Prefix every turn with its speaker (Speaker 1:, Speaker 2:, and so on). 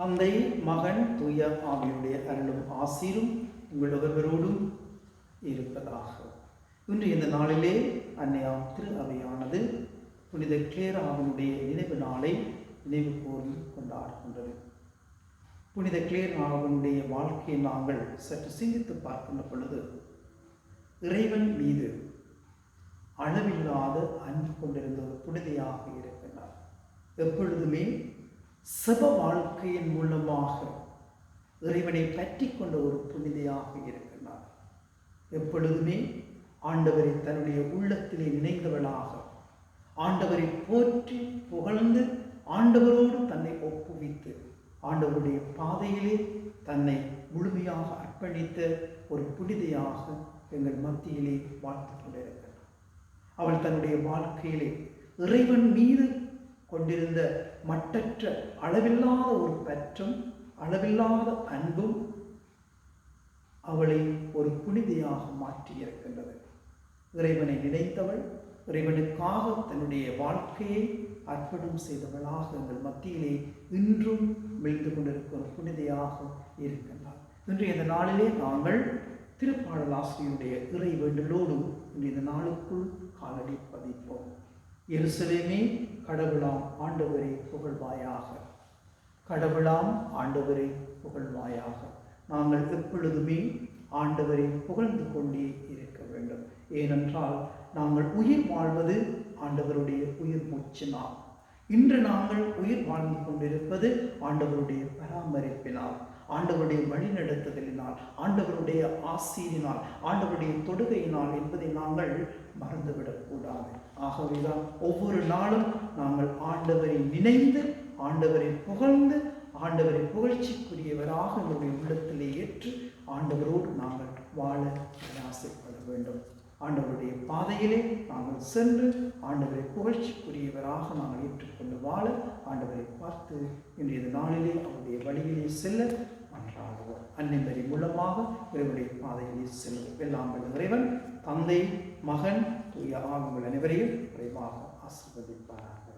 Speaker 1: தந்தை மகன் தூய ஆவியுடைய அருளும் ஆசீரும் உங்கள் ஒருவரோடும் இருப்பதாக. இன்று இந்த நாளிலே அன்னையாம் திரு அவையானது புனித கிளேராவினுடைய நினைவு நாளை நினைவு கூர்ந்து கொண்டாடுகின்றது. புனித கிளேராவினுடைய வாழ்க்கையை நாங்கள் சற்று சிந்தித்து பார்க்கின்ற பொழுது இறைவன் மீது அளவில்லாத அன்பு கொண்டிருந்த ஒரு புனிதையாக இருக்கின்றார். எப்பொழுதுமே செப வாழ்க்கையின் மூலமாக இறைவனை பற்றி கொண்ட ஒரு புனிதையாக இருக்கிறார் எப்பொழுதுமே ஆண்டவரை தன்னுடைய உள்ளத்திலே நினைந்தவளாக ஆண்டவரை போற்றி புகழ்ந்து ஆண்டவரோடு தன்னை ஒப்புவித்து ஆண்டவருடைய பாதையிலே தன்னை முழுமையாக அர்ப்பணித்த ஒரு புனிதையாக எங்கள் மத்தியிலே வாழ்த்து கொண்டிருக்கிறார் அவள் தன்னுடைய வாழ்க்கையிலே இறைவன் மீது கொண்டிருந்த மட்டற்ற அளவில்லாத ஒரு பற்றும் அளவில்லாத அன்பும் அவளை ஒரு புனிதையாக மாற்றி இருக்கின்றது இறைவனை நினைத்தவள் இறைவனுக்காக தன்னுடைய வாழ்க்கையை அர்ப்பணம் செய்தவளாக எங்கள் மத்தியிலே இன்றும் விழுந்து கொண்டிருக்கிற புனிதையாக இருக்கின்றார் இன்று இந்த நாளிலே நாங்கள் திருப்பாடல் ஆசிரியருடைய இறை வேண்டலோடும் இன்று இந்த நாளுக்குள் காலடி பதிப்போம். எருசலேமே கடவுளாம் ஆண்டவரை புகழ்வாயாக. கடவுளாம் ஆண்டவரை புகழ்வாயாக. நாங்கள் எப்பொழுதுமே ஆண்டவரை புகழ்ந்து கொண்டே இருக்க வேண்டும். ஏனென்றால் நாங்கள் உயிர் வாழ்வது ஆண்டவருடைய உயிர் மூச்சினால் இன்று நாங்கள் உயிர் வாழ்ந்து கொண்டிருப்பது ஆண்டவருடைய பராமரிப்பினால். ஆண்டவருடைய வழிநடத்துதலினால் ஆண்டவருடைய ஆசீரினால் ஆண்டவருடைய தொடுகையினால் என்பதை நாங்கள் மறந்துவிடக்கூடாது. ஆகவேதான் ஒவ்வொரு நாளும் நாங்கள் ஆண்டவரை நினைந்து ஆண்டவரை புகழ்ந்து ஆண்டவரை புகழ்ச்சிக்குரியவராக நம்முடைய உள்ளத்திலே ஏற்று ஆண்டவரோடு நாங்கள் வாழ ஆசைப்பட வேண்டும். ஆண்டவருடைய பாதையிலே நாங்கள் சென்று ஆண்டவரை புகழ்ச்சிக்குரியவராக நாங்கள் ஏற்றுக்கொண்டு வாழ ஆண்டவரை பார்த்து இன்றைய நாளிலே அவருடைய வழியிலே செல்ல மன்றாடுவோம் அன்னிமரி மூலமாக இவருடைய பாதையிலே செல்வோம் எல்லாம் வல்ல இறைவன் தந்தை மகன் தூய ஆகும் அனைவரையும் குறைவாக ஆசிர்வதிப்பார்கள்